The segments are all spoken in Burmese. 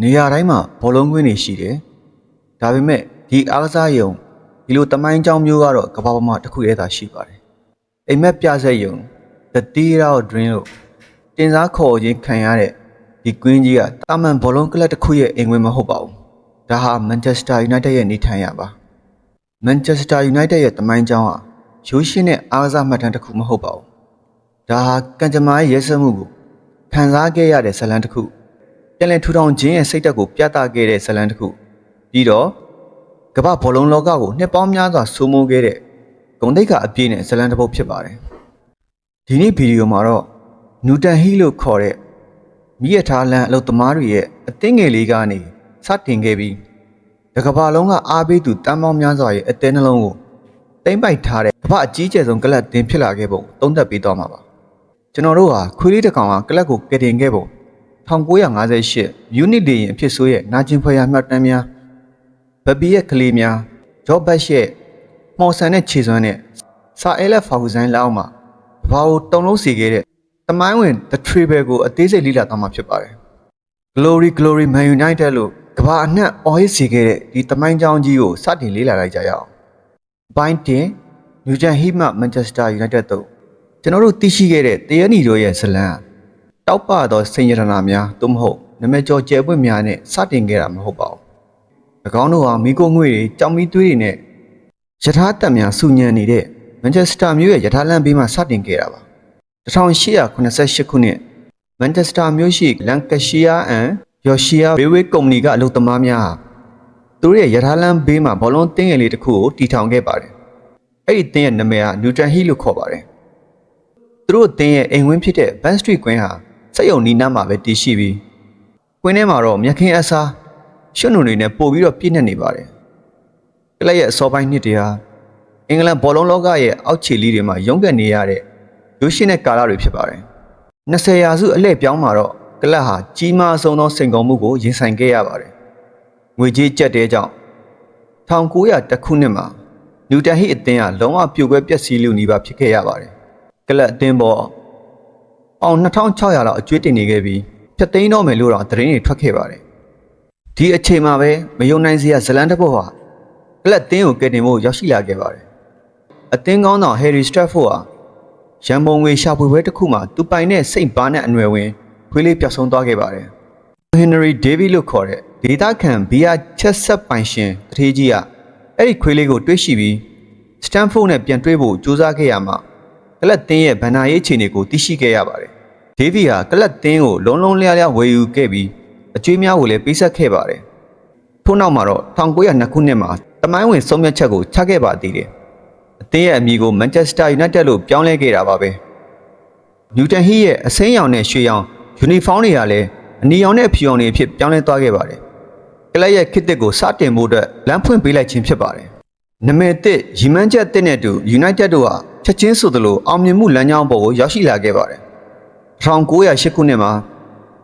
နေရာတိုင်းမှာဘောလုံးကွင်းတွေရှိတယ်။ဒါပေမဲ့ဒီအားကစားယုံဒီလိုတမိုင်းကြောင်းမျိုးကတော့ကမ္ဘာပေါ်မှာတစ်ခုတည်းသာရှိပါတယ်။အိမ်မက်ပြဆက်ယုံ The Theater of Dream လို့တင်စားခေါ်ခြင်းခံရတဲ့ဒီကွင်းကြီးကတာမန်ဘောလုံးကလပ်တစ်ခုရဲ့အိမ်ဝင်မဟုတ်ပါဘူး။ဒါဟာ Manchester United ရဲ့နေထိုင်ရပါ။ Manchester United ရဲ့တမိုင်းကြောင်းဟာရိုးရှင်းတဲ့အားကစားမှတ်တမ်းတစ်ခုမဟုတ်ပါဘူး။ဒါဟာကံကြမ္မာရဲ့ရဲစက်မှုကိုခံစားခဲ့ရတဲ့ဇတ်လံတစ်ခု။ ပြန်လည်ထူထောင်ခြင်းရဲ့စိတ်ဓာတ်ကိုပြသခဲ့တဲ့ဇတ်လံတစ်ခု။ပြီးတော့ကမ္ဘာဘောလုံးလောကကိုနှစ်ပေါင်းများစွာစိုးမိုးခဲ့တဲ့ဂုဏ်သိက္ခာအပြည့်နဲ့ဇတ်လံတစ်ပုဒ်ဖြစ်ပါတယ်။ဒီနေ့ဗီဒီယိုမှာတော့နူတန်ဟီလို့ခေါ်တဲ့မိရထားလန်အလုတ်သမားတွေရဲ့အသင်းငယ်လေးကနေစတင်ခဲ့ပြီးတကမ္ဘာလုံးကအားပေးသူတမ်းပေါင်းများစွာရဲ့အသင်းနှလုံးကိုတိမ့်ပိုက်ထားတဲ့ကမ္ဘာအကြီးကျယ်ဆုံးကလပ်တင်ဖြစ်လာခဲ့ပုံသုံးသပ်ပေးသွားမှာပါကျွန်တော်တို့ဟာခွေးလေးတစ်ကောင်ကကလပ်ကိုကယ်တင်ခဲ့ပုံ 1958မြူနစ်ဒေရင်အဖြစ်ဆိုးရဲ့နာကျင်ဖွယ်ရာမှတ်တမ်းများဘဘီရဲ့ကလေးများဂျော့ဘတ်ရဲ့မော်ဆန်နဲ့ခြေစွမ်းနဲ့စာအဲလက်ဖာဂူဇိုင်းလက်အောက်မှာဘာကိုတုံလုံးစီခဲ့တဲ့တမိုင်းဝင် The Treble ကိုအသေးစိတ်လေ့လာသွားမှာဖြစ်ပါတယ် Glory Glory Man United လို့ကမ္ဘာအနှံ့အော်ဟစ်စီခဲ့တဲ့ဒီတမိုင်းကြောင်းကြီးကိုစတင်လေ့လာလိုက်ကြရအောင်။ပိုင်းတင်နျူဂျန်ဟီမှ Manchester United တို့ကျွန်တော်တို့သိရှိခဲ့တဲ့တရနီတို့ရဲ့ဇလံ တောက်ပသောစိန်ရတနာများသို့မဟုတ်နမကျော်ကျဲပွင့်များနဲ့စတင်ခဲ့တာမဟုတ်ပါဘူး။၎င်းတို့ဟာမိကိုငွေတွေကြောင်မီသွေးတွေနဲ့ယထာတက်များစုညံနေတဲ့ Manchester မြို့ရဲ့ယထာလမ်းဘေးမှာစတင်ခဲ့တာပါ1888ခုနှစ်မန်ချက်စတာမြို့ရှိလန်ကရှီယာအန်ယော်ရှီယာဘေးဝေးကုမ္ပဏီကအလုပ်သမားများဟာသူတို့ရဲ့ရထားလမ်းဘေးမှာဘောလုံးတင်းငယ်လေးတစ်ခုကိုတီထောင်ခဲ့ပါတယ်။အဲ့ဒီတင်းရဲ့နာမည်ကနျူတန်ဟီလို့ခေါ်ပါတယ်။သူတို့တင်းရဲ့အိမ်ဝင်းဖြစ်တဲ့ဘန်စထရီကွင်းဟာ စက်ရုံနီးနားမှာပဲတည်ရှိပြီးကွင်းထဲမှာတော့မြက်ခင်းအစားရွှွနုံတွေနဲ့ပို့ပြီးတော့ပြည့်နေနေပါတယ်။ကလပ်ရဲ့အစောပိုင်းနှစ်တွေဟာအင်္ဂလန်ဘောလုံးလောကရဲ့အောက်ခြေလီတွေမှာရုန်းကန်နေရတဲ့ရိုးရှင်းတဲ့ကာလတွေဖြစ်ပါတယ်။20ရာစုအလှည့်ပြောင်းမှာတော့ကလပ်ဟာကြီးမားဆုံးသောစိန်ခေါ်မှုကိုရင်ဆိုင်ခဲ့ရပါတယ်။ငွေကြေးကျပ်တဲကြောင့်1900ခုနှစ်မှာနျူတန်ဟိအသင်းဟာလုံးဝပြိုကွဲပျက်စီးလူနီးပါဖြစ်ခဲ့ရပါတယ်။ကလပ်အသင်းပေါ် အောင်2600လောက်အကျွေးတင်နေခဲ့ပြီးဖျက်သိမ်းတော့မယ်လို့တော့သတင်းတွေထွက်ခဲ့ပါတယ်။ဒီအချိန်မှာပဲမယုံနိုင်စရာဇလန်တစ်ပုတ်ဟာကလပ်အသင်းကိုကယ်တင်ဖို့ရောက်ရှိလာခဲ့ပါတယ်။အသင်းကောင်းဆောင်ဟယ်ရီစတက်ဖို့ဟာရန်ပုံငွေရှာဖွေပွဲတစ်ခုမှာသူပိုင်တဲ့စိတ်ဘာနဲ့အနွယ်ဝင်ခွေးလေးပျောက်ဆုံးသွားခဲ့ပါတယ်။ဟင်နရီဒေးဗီလို့ခေါ်တဲ့ဒေတာခန်ဘီယာချက်ဆက်ပိုင်ရှင်တထေးကြီးကအဲ့ဒီခွေးလေးကိုတွေးရှိပြီးစတန်ဖို့နဲ့ပြန်တွေးဖို့ကြိုးစားခဲ့ရမှာကလပ်တင်းရဲ့ဗန္နာရေးအခြေအနေကိုသိရှိခဲ့ရပါတယ်။ ဒေးဗီဟာကလပ်တင်းကိုလုံးလုံးလျားလျားဝယ်ယူခဲ့ပြီးအကျွေးများကိုလည်းပေးဆက်ခဲ့ပါတယ်။ထို့နောက်မှာတော့1902ခုနှစ်မှာတမိုင်းဝင်ဆုံးဖြတ်ချက်ကိုချခဲ့ပါသေးတယ်။အသင်းရဲ့အမည်ကို Manchester United လို့ပြောင်းလဲခဲ့တာပါပဲ။နျူတန်ဟီရဲ့အစိမ်းရောင်နဲ့ရွှေရောင်ယူနီဖောင်းတွေကလည်းအနီရောင်နဲ့အဖြူရောင်တွေအဖြစ်ပြောင်းလဲသွားခဲ့ပါတယ်။ကလပ်ရဲ့ခစ်တစ်ကိုစတင်ဖို့အတွက်လမ်းဖွင့်ပေးလိုက်ခြင်းဖြစ်ပါတယ်။နမည်တစ်ရီမန်းချက်တစ်နဲ့အတူ United တို့ဟာချက်ချင်းဆိုသလိုအောင်မြင်မှုလမ်းကြောင်းပေါ်ကိုရောက်ရှိလာခဲ့ပါတယ်။ 1908ခုနှစ်မှာ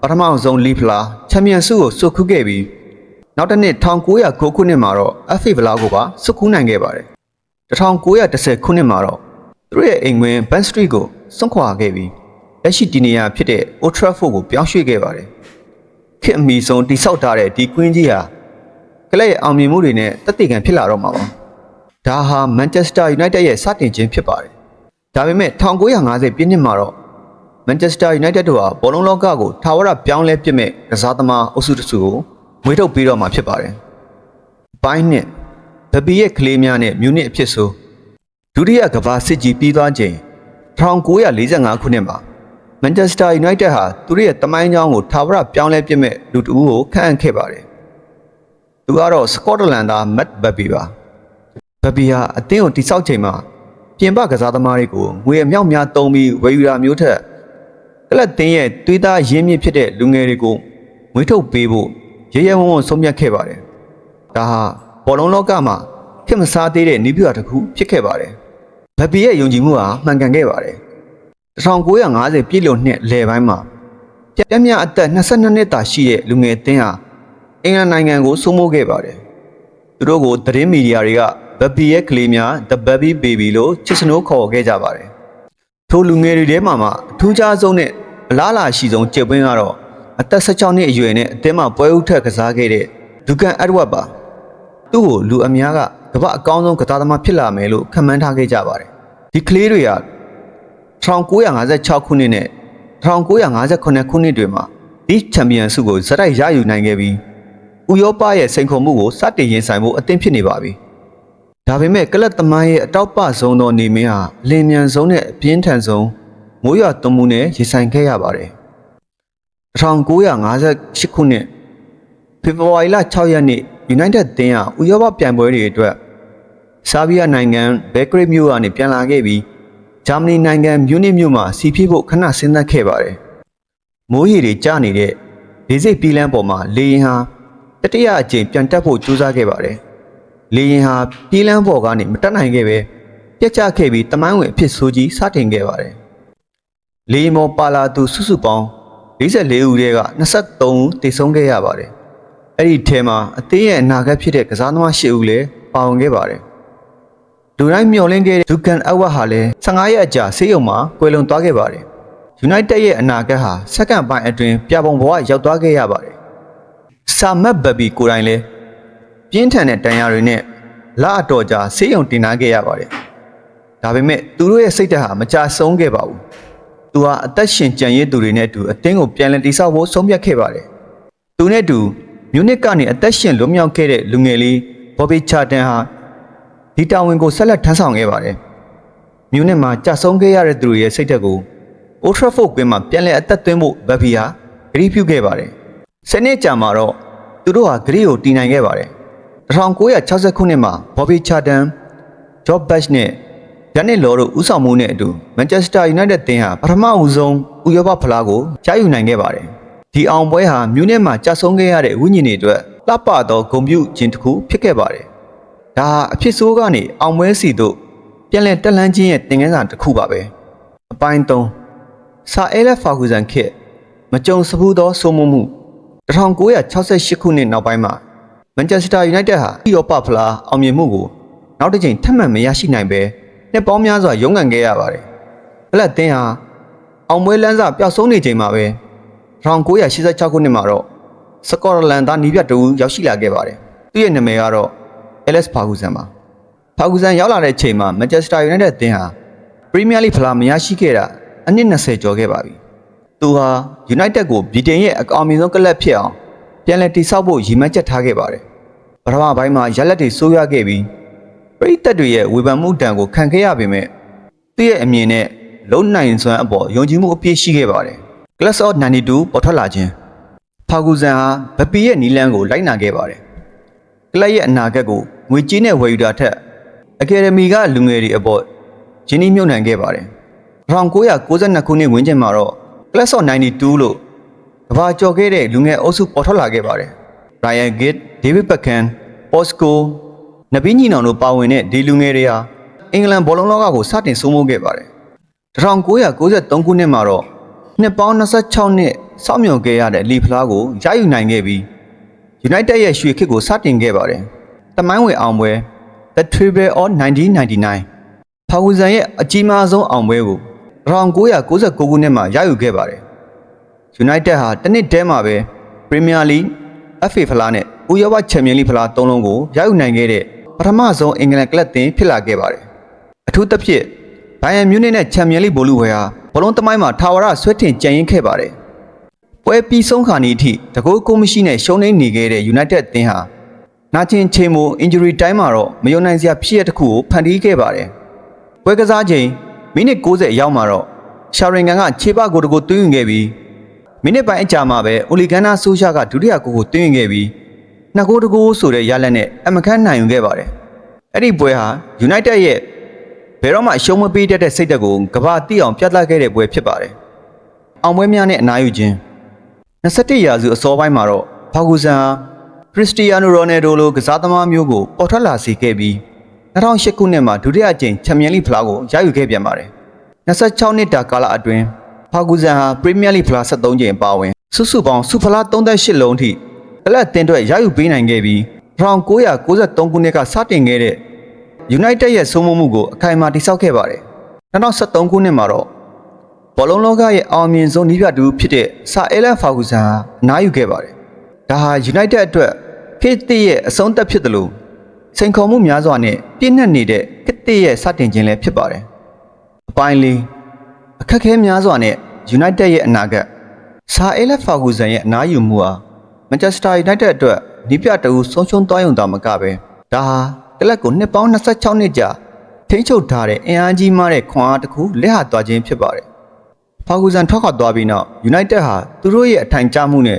ပထမဆုံးလီဖလာချန်ပီယံဆုကိုစုခုခဲ့ပြီးနောက်တစ်နှစ်1909ခုနှစ်မှာတော့ FA ဗလာကိုပါစုခုနိုင်ခဲ့ပါတယ်။1910ခုနှစ်မှာတော့သူတို့ရဲ့အိမ်ဝင်ဘန်စထရီကိုစွန့်ခွာခဲ့ပြီးလက်ရှိဒီနေရာဖြစ်တဲ့ Old Trafford ကိုပြောင်းရွှေ့ခဲ့ပါတယ်။ခေတ်အမီဆုံးတိဆောက်ထားတဲ့ဒီကွင်းကြီးဟာကလပ်ရဲ့အောင်မြင်မှုတွေနဲ့တက်တည်ခံဖြစ်လာတော့မှာပါ။ဒါဟာ Manchester United ရဲ့စတင်ခြင်းဖြစ်ပါတယ်။ဒါပေမဲ့1950ပြည့်နှစ်မှာတော့ Manchester United တို့ဟာဘောလုံးလောကကိုထာဝရပြောင်းလဲပစ်မဲ့ကစားသမားအုပ်စုတစ်စုကိုမွေးထုတ်ပြီးတော့မှာဖြစ်ပါတယ်။ပိုင်းနှစ်ဗပီရဲ့ကလေးများနဲ့မြူနစ်အဖြစ်ဆိုဒုတိယကမ္ဘာစစ်ကြီးပြီးသွားချိန်1945ခုနှစ်မှာ Manchester United ဟာသူတို့ရဲ့တမိုင်းကြောင်းကိုထာဝရပြောင်းလဲပစ်မဲ့လူတဦးကိုခန့်အပ်ခဲ့ပါတယ်။သူကတော့စကော့တလန်သားမတ်ဘပီပါ။ဘပီဟာအသင်းကိုတိစောက်ချိန်မှာပြင်ပကစားသမားတွေကိုငွေအမြောက်များတုံးပြီးဝယ်ယူတာမျိုးထက် ကလပ်တင်းရဲ့သွေးသားရင်းမြစ်ဖြစ်တဲ့လူငယ်တွေကိုငွေထုတ်ပေးဖို့ရဲရဲဝံ့ဝံ့ဆုံးဖြတ်ခဲ့ပါတယ်။ဒါဟာဘောလုံးလောကမှာခင်မစားသေးတဲ့နီးပြတစ်ခုဖြစ်ခဲ့ပါတယ်။ဘပီရဲ့ယုံကြည်မှုဟာမှန်ကန်ခဲ့ပါတယ်။1950ပြည့်လွန်နှစ်လယ်ပိုင်းမှာပြပြမြအသက်22နှစ်သာရှိတဲ့လူငယ်အသင်းဟာအင်္ဂလန်နိုင်ငံကိုစိုးမိုးခဲ့ပါတယ်။သူတို့ကိုသတင်းမီဒီယာတွေကဘပီရဲ့ကလေးများ The Baby Baby လို့ချစ်စနိုးခေါ်ခဲ့ကြပါတယ်။ ထိုလူငယ်တွေထဲမှာမှအထူးခြားဆုံးနဲ့အလားအလာရှိဆုံးကြက်ပွင့်ကတော့အသက်16နှစ်အရွယ်နဲ့အသင်းမှာပွဲဥထက်ကစားခဲ့တဲ့ဒူကန်အက်ဒဝတ်ပါသူ့ကိုလူအများကကမ္ဘာအကောင်းဆုံးကစားသမားဖြစ်လာမယ်လို့ခန့်မှန်းထားခဲ့ကြပါတယ်ဒီကလေးတွေက1956ခုနှစ်နဲ့1958ခုနှစ်တွေမှာဒီချန်ပီယံဆုကိုဇက်တိုက်ရယူနိုင်ခဲ့ပြီးဥရောပရဲ့စိန်ခေါ်မှုကိုစတင်ရင်ဆိုင်ဖို့အသင့်ဖြစ်နေပါပြီ ဒါပေမဲ့ကလပ်သမိုင်းရဲ့အတောက်ပဆုံးသောနေမင်းဟာအလင်းမြန်ဆုံးနဲ့အပြင်းထန်ဆုံးမိုးရွာသွန်းမှုနဲ့ရင်ဆိုင်ခဲ့ရပါတယ်1958ခုနှစ်ဖေဖော်ဝါရီလ6ရက်နေ့ United အသင်းဟာဥရောပပြိုင်ပွဲတွေအတွက်ဆာဘီးယားနိုင်ငံဘဲဂရိတ်မြို့ကနေပြန်လာခဲ့ပြီးဂျာမနီနိုင်ငံမြူနစ်မြို့မှာစီဖြည့်ဖို့ခဏဆင်းသက်ခဲ့ပါတယ်။မိုးရေတွေကျနေတဲ့လေဆိပ်ပြည်လမ်းပေါ်မှာလေရင်ဟာတတိယအကြိမ်ပြန်တက်ဖို့ကြိုးစားခဲ့ပါတယ်။ လေရင်ဟာပြည်လမ်းပေါ်ကနေမတက်နိုင်ခဲ့ပဲပြက်ကျခဲ့ပြီးတမိုင်းဝင်အဖြစ်ဆိုးကြီးစတင်ခဲ့ပါတယ်။လေရင်ပေါ်ပါလာသူစုစုပေါင်း44ဦးထဲက23ဦးတေဆုံးခဲ့ရပါတယ်။အဲ့ဒီထဲမှာအသေးရဲ့အနာဂတ်ဖြစ်တဲ့ကစားသမား10ဦးလည်းပါဝင်ခဲ့ပါတယ်။လူတိုင်းမျှော်လင့်ခဲ့တဲ့ဒူကန်အဝတ်ဟာလည်း15ရက်အကြာဆေးရုံမှာကွယ်လွန်သွားခဲ့ပါတယ်။ United ရဲ့အနာဂတ်ဟာစက္ကန့်ပိုင်းအတွင်းပြပုံဘဝရောက်သွားခဲ့ရပါတယ်။ဆာမတ်ဘဘီကိုယ်တိုင်လည်း ပြင်းထန်တဲ့တန်ရာတွေနဲ့လအတော်ကြာဆေးရုံတင်ထားခဲ့ရပါတယ်။ဒါပေမဲ့သူတို့ရဲ့စိတ်ဓာတ်ဟာမကြဆုံးခဲ့ပါဘူး။သူဟာအသက်ရှင်ကြံရည်သူတွေနဲ့အတူအသင်းကိုပြန်လည်တည်ဆောက်ဖို့ဆုံးဖြတ်ခဲ့ပါတယ်။သူနဲ့အတူမြူနစ်ကနေအသက်ရှင်လွတ်မြောက်ခဲ့တဲ့လူငယ်လေးဘော်ဘီချာတန်ဟာဒီတာဝန်ကိုဆက်လက်ထမ်းဆောင်ခဲ့ပါတယ်။မြူနစ်မှာကြာဆုံးခဲ့ရတဲ့သူတွေရဲ့စိတ်ဓာတ်ကိုအိုထရာဖို့ကွင်းမှာပြန်လည်အသက်သွင်းဖို့ဘက်ဖီဟာဂရီးပြုခဲ့ပါတယ်။စနစ်ကြာမှာတော့သူတို့ဟာဂရီးကိုတည်နိုင်ခဲ့ပါတယ်။ 1960ခုနှစ်မှာဘော်ဘီချာတန်ဂျော့ဘက်ချ်နဲ့ယန်နစ်လော်တို့ဦးဆောင်မှုနဲ့အတူမန်ချက်စတာယူနိုက်တက်တင်းဟာပထမဦးဆုံးဥရောပဖလားကိုရယူနိုင်ခဲ့ပါတယ်။ဒီအောင်ပွဲဟာမြူနစ်မှာကြာဆုံးခဲ့ရတဲ့ဝိညာဉ်တွေအတွက်လှပသောဂုဏ်ပြုခြင်းတစ်ခုဖြစ်ခဲ့ပါတယ်။ဒါဟာအဖြစ်ဆိုးကနေအောင်ပွဲစီသို့ပြန်လည်တက်လှမ်းခြင်းရဲ့သင်ခန်းစာတစ်ခုပါပဲ။အပိုင်း3ဆာအဲလက်ဖာဂူဇန်ခေတ်မကြုံစဘူးသောစိုးမိုးမှု1968ခုနှစ်နောက်ပိုင်းမှာ မန်ချက်စတာယူနိုက်တက်ဟာဥရောပဖလားအောင်မြင်မှုကိုနောက်တစ်ကြိမ်ထပ်မံမရရှိနိုင်ပဲနှစ်ပေါင်းများစွာရုန်းကန်ခဲ့ရပါတယ်။ဘလက်သင်းဟာအောင်ပွဲလန်းစာပျောက်ဆုံးနေချိန်မှာပဲ1986ခုနှစ်မှာတော့စကော့တလန်သားနီးပြတ်တူရောက်ရှိလာခဲ့ပါတယ်။သူ့ရဲ့နာမည်ကတော့ Alex Ferguson ပါ။ Ferguson ရောက်လာတဲ့အချိန်မှာ Manchester United အသင်းဟာ Premier League ဖလားမရရှိခဲ့တာအနည်း20ကျော်ခဲ့ပါပြီ။သူဟာ United ကိုဗြိတိန်ရဲ့အကောင်အမြင့်ဆုံးကလပ်ဖြစ်အောင်ပြန်လည်တည်ဆောက်ဖို့ရည်မှန်းချက်ထားခဲ့ပါတယ်။ ပထမပိုင်းမှာရက်လက်တွေဆိုးရွားခဲ့ပြီးပရိသတ်တွေရဲ့ဝေဖန်မှုတံကိုခံခဲ့ရပေမဲ့သူ့ရဲ့အမြင်နဲ့လုံနိုင်စွမ်းအပေါ်ယုံကြည်မှုအပြည့်ရှိခဲ့ပါတယ်။ Class of 92ပေါ်ထွက်လာခြင်းဖာဂူဇန်ဟာဗပီရဲ့နီလန်းကိုလိုက်နာခဲ့ပါတယ်။ကလပ်ရဲ့အနာဂတ်ကိုငွေကြေးနဲ့ဝယ်ယူတာထက်အကယ်ဒမီကလူငယ်တွေအပေါ်ဂျင်းနှီးမြှုပ်နှံခဲ့ပါတယ်။1992ခုနှစ်ဝန်းကျင်မှာတော့ Class of 92လို့ကဘာကျော်ခဲ့တဲ့လူငယ်အုပ်စုပေါ်ထွက်လာခဲ့ပါတယ်။ Ryan Giggs, David Beckham, Posco နဗီညီနောင်တို့ပါဝင်တဲ့ဒီလူငယ်တွေဟာအင်္ဂလန်ဘောလုံးလောကကိုစတင်စိုးမိုးခဲ့ပါတယ်1993ခုနှစ်မှာတော့နှစ်ပေါင်း26နှစ်စောင့်မျှော်ခဲ့ရတဲ့လီဖလားကိုရယူနိုင်ခဲ့ပြီး United ရဲ့ရွှေခေတ်ကိုစတင်ခဲ့ပါတယ်တမိုင်းဝင်အောင်ပွဲ The Treble of 1999ဖာဂူဇန်ရဲ့အကြီးမားဆုံးအောင်ပွဲကို1996ခုနှစ်မှာရယူခဲ့ပါတယ် United ဟာတစ်နှစ်တည်းမှာပဲ Premier League FA ဖလားနဲ့ ဥရောပချန်ပီယံလိဖလား၃လုံးကိုရယူနိုင်ခဲ့တဲ့ပထမဆုံးအင်္ဂလန်ကလပ်တင်ဖြစ်လာခဲ့ပါတယ်။အထူးသဖြင့်ဘိုင်ယန်မြူးနစ်နဲ့ချန်ပီယံလိဘောလုံးဝယ်ဟာဘောလုံးသမိုင်းမှာထာဝရဆွဲထင်ကြံရင်ခဲ့ပါတယ်။ပွဲပြီးဆုံးခါနီအထိတကူကိုမရှိနဲ့ရှုံးနေနေခဲ့တဲ့ United အသင်းဟာနာကျင်ချိန်မို injury time မှာတော့မယုံနိုင်စရာဖြစ်ရတစ်ခုကိုဖန်တီးခဲ့ပါတယ်။ပွဲကစားချိန်မိနစ်60အရောက်မှာတော့ရှာရင်ဂန်ကခြေပကိုတကူသွင်းယူခဲ့ပြီးမိနစ်ပိုင်းအကြာမှာပဲအိုလီဂန်နာဆိုရှာကဒုတိယကိုကိုသွင်းယူခဲ့ပြီး နှစ်ကိုတကိုးဆိုတဲ့ရလက်နဲ့အမခန်းနိုင်ယူခဲ့ပါတယ်။အဲ့ဒီပွဲဟာ United ရဲ့ဘယ်တော့မှအရှုံးမပေးတတ်တဲ့စိတ်ဓာတ်ကိုကဘာတိအောင်ပြသခဲ့တဲ့ပွဲဖြစ်ပါတယ်။အောင်ပွဲများနဲ့အနားယူခြင်း21ရာစုအစောပိုင်းမှာတော့ဖောက်ဂူဆန်ဟာခရစ္စတီယာနိုရိုနယ်ဒိုလိုကစားသမားမျိုးကိုပေါ်ထွက်လာစေခဲ့ပြီး2008ခုနှစ်မှာဒုတိယအကြိမ်ချန်ပီယံလိဖလားကိုရယူခဲ့ပြန်ပါတယ်။26နှစ်တာကာလအတွင်းဖောက်ဂူဆန်ဟာပရီးမီးယားလိဖလား73ကြိမ်ပါဝင်စုစုပေါင်းစုဖလား38လုံးထိ ကလပ်တင်အတွက်ရယူပေးနိုင်ခဲ့ပြီး1993ခုနှစ်ကစတင်ခဲ့တဲ့ United ရဲ့စိုးမိုးမှုကိုအခိုင်အမာတည်ဆောက်ခဲ့ပါတယ်။2013ခုနှစ်မှာတော့ဘောလုံးလောကရဲ့အောင်မြင်ဆုံးနည်းပြတူဖြစ်တဲ့ဆာအဲလန်ဖာဂူဆန်ဟာအနားယူခဲ့ပါတယ်။ဒါဟာ United အတွက်ခေတ်သစ်ရဲ့အဆုံးသတ်ဖြစ်တယ်လို့စိန်ခေါ်မှုများစွာနဲ့ပြည့်နှက်နေတဲ့ခေတ်သစ်ရဲ့စတင်ခြင်းလည်းဖြစ်ပါတယ်။အပိုင်းလေးအခက်အခဲများစွာနဲ့ United ရဲ့အနာဂတ်ဆာအဲလန်ဖာဂူဆန်ရဲ့အနားယူမှုဟာ Manchester United အတွက်နည်းပြတူဆုံးရှုံးသွားရုံသာမကပဲဒါဟာကလပ်ကိုနှစ်ပေါင်း26နှစ်ကြာထိန်းချုပ်ထားတဲ့အင်အားကြီးမားတဲ့ခွန်အားတစ်ခုလက်ဟာသွားခြင်းဖြစ်ပါတယ်။ဖာဂူဆန်ထွက်ခွာသွားပြီးနောက် United ဟာသူတို့ရဲ့အထိုင်ကျမှုနဲ့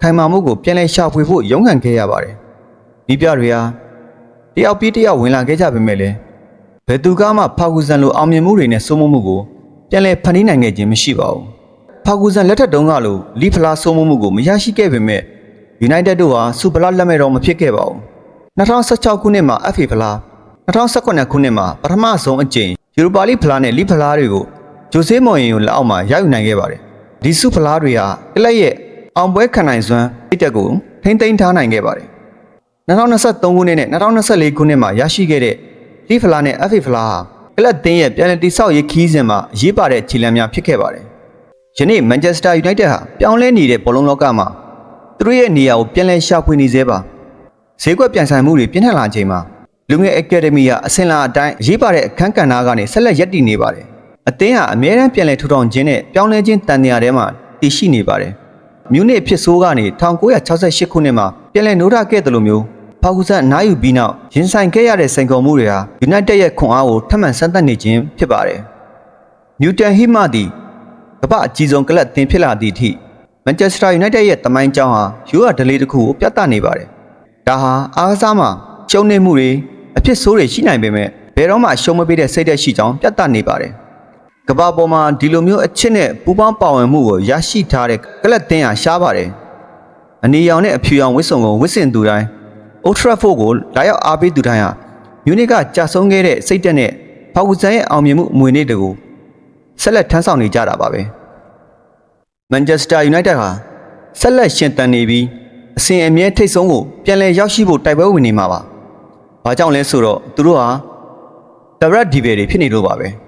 ခိုင်မာမှုကိုပြန်လည်ရှာဖွေဖို့ရုန်းကန်ခဲ့ရပါတယ်။ဒီပြတွေဟာတယောက်ပြီးတယောက်ဝင်လာခဲ့ကြပေမဲ့လည်းဘယ်သူကမှဖာဂူဆန်လိုအောင်မြင်မှုတွေနဲ့စိုးမိုးမှုကိုပြန်လည်ဖန်တီးနိုင်ခဲ့ခြင်းမရှိပါဘူး။ဖာဂူဆန်လက်ထက်တုန်းကလိုလီဖလာစိုးမိုးမှုကိုမရရှိခဲ့ပေမဲ့ United တို့ဟာစူပလာလက်မဲ့တော့မဖြစ်ခဲ့ပါဘူး။2016ခုနှစ်မှာ FA ဖလား2018ခုနှစ်မှာပထမဆုံးအကြိမ်ယူရိုပါလိဖလားနဲ့လီဖလားတွေကိုဂျိုဆေးမော်ရင်ကိုလက်အောက်မှာရယူနိုင်ခဲ့ပါတယ်။ဒီစုဖလားတွေဟာကလပ်ရဲ့အောင်ပွဲခံနိုင်စွမ်းတိတက်ကိုထိမ့်သိမ်းထားနိုင်ခဲ့ပါတယ်။2023ခုနှစ်နဲ့2024ခုနှစ်မှာရရှိခဲ့တဲ့လီဖလားနဲ့ FA ဖလားဟာကလပ်သင်းရဲ့ပြန်လည်တိဆောက်ရေးခီးစဉ်မှာအရေးပါတဲ့ခြေလှမ်းများဖြစ်ခဲ့ပါတယ်။ယနေ့မန်ချက်စတာယူနိုက်တက်ဟာပြောင်းလဲနေတဲ့ဘောလုံးလောကမှာ သူတို့ရဲ့နေရာကိုပြန်လည်ရှာဖွေနေသေးပါ။ဈေးကွက်ပြန်ဆိုင်မှုတွေပြင်းထန်လာချိန်မှာလူငယ်အကယ်ဒမီဟာအစင်လာအတိုင်းအရေးပါတဲ့အခန်းကဏ္ဍကနေဆက်လက်ရပ်တည်နေပါတယ်။အသင်းဟာအမြဲတမ်းပြန်လည်ထူထောင်ခြင်းနဲ့ပြောင်းလဲခြင်းတန်တရားထဲမှာတည်ရှိနေပါတယ်။မြူနစ်အဖြစ်ဆိုးကနေ1968ခုနှစ်မှာပြန်လည်နိုးထခဲ့တယ်လို့မျိုးဖောက်ကူဆန်အနားယူပြီးနောက်ရင်ဆိုင်ခဲ့ရတဲ့စိန်ခေါ်မှုတွေဟာ United ရဲ့ခွန်အားကိုထပ်မံစမ်းသပ်နေခြင်းဖြစ်ပါတယ်။နျူတန်ဟီမာဒီကမ္ဘာအကြီးဆုံးကလပ်အသင်းဖြစ်လာသည့်အထိ မန်ချက်စတာယူနိုက်တက်ရဲ့တမိုင်းကြောင်းဟာယူရဒလေးတစ်ခုကိုပြသနေပါတယ်။ဒါဟာအားကစားမှာရှုံးနေမှုတွေအဖြစ်ဆိုးတွေရှိနိုင်ပေမဲ့ဘယ်တော့မှရှုံးမပေးတဲ့စိတ်သက်ရှိကြောင်းပြသနေပါတယ်။ကမ္ဘာပေါ်မှာဒီလိုမျိုးအချစ်နဲ့ပူးပေါင်းပါဝင်မှုကိုရရှိထားတဲ့ကလပ်တင်းဟာရှားပါတယ်။အနေရောင်နဲ့အဖြူရောင်ဝစ်စုံကိုဝစ်စင်သူတိုင်း Old Trafford ကိုလာရောက်အားပေးသူတိုင်းဟာမြူနစ်ကကြာဆုံးခဲ့တဲ့စိတ်သက်နဲ့ဖောက်ကူဆန်ရဲ့အောင်မြင်မှုအမွေနေ့တကူဆက်လက်ထမ်းဆောင်နေကြတာပါပဲ။ Manchester United ဟာဆက်လက်ရှင်သန်နေပြီးအစဉ်အမြဲထိတ်ဆုံးကိုပြန်လည်ရောက်ရှိဖို့တိုက်ပွဲဝင်နေမှာပါ။ဘာကြောင့်လဲဆိုတော့သူတို့ဟာ Direct Diver တွေဖြစ်နေလို့ပါပဲ။